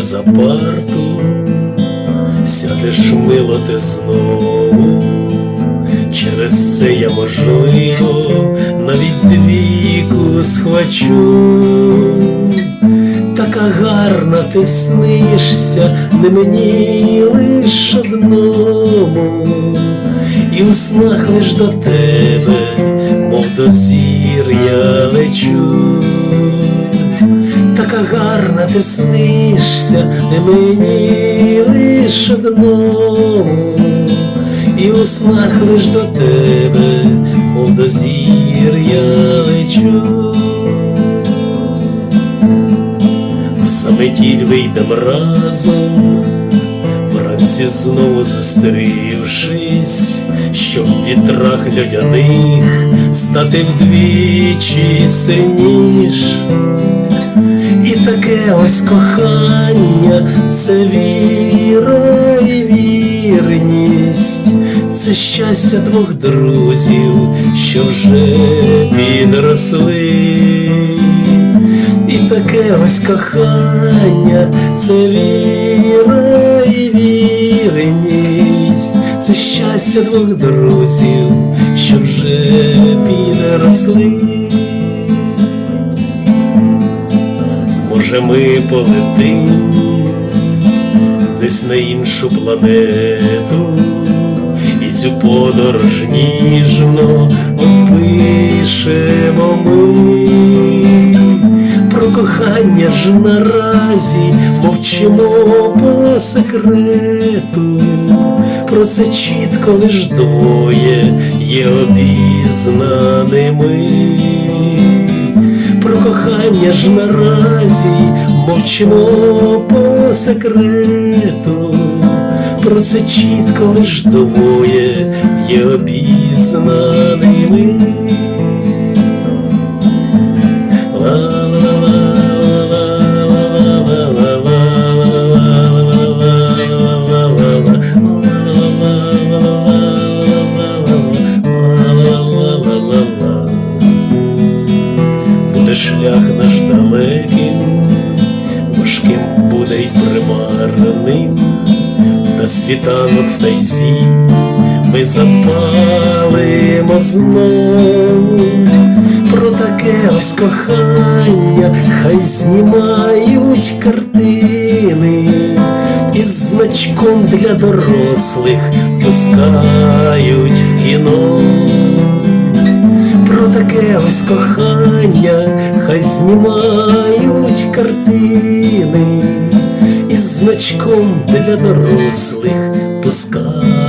за парту, сядеш мило ти знову, через це я можливо навіть двійку схвачу. Така гарна ти снишся, не мені лиш одному, і у снах лиш до тебе, мов до зір я лечу. Така гарна ти снишся, мені лиш одному, і у снах лиш до тебе, мов до зір я лечу. В заметіль вийдем разом, вранці знову зустрівшись, щоб в вітрах льодяних стати вдвічі сильніш. Таке ось кохання, це віра і вірність, це щастя двох друзів, що вже підросли. І таке ось кохання, це віра і вірність, це щастя двох друзів, що вже підросли. Може, ми полетим десь на іншу планету, і цю подорож ніжно опишемо ми. Про кохання ж наразі мовчимо по секрету, про це чітко лиш двоє є обізнаними. Кохання ж наразі мовчимо по секрету, про це чітко лиш двоє є обізнаними. Шлях наш далеким, важким буде й примарним, та світанок в тайзі ми запалимо знов. Про таке ось кохання, хай знімають картини, і значком для дорослих пускають в кіно. Про таке ось кохання, хай знімають картини, і значком для дорослих пускають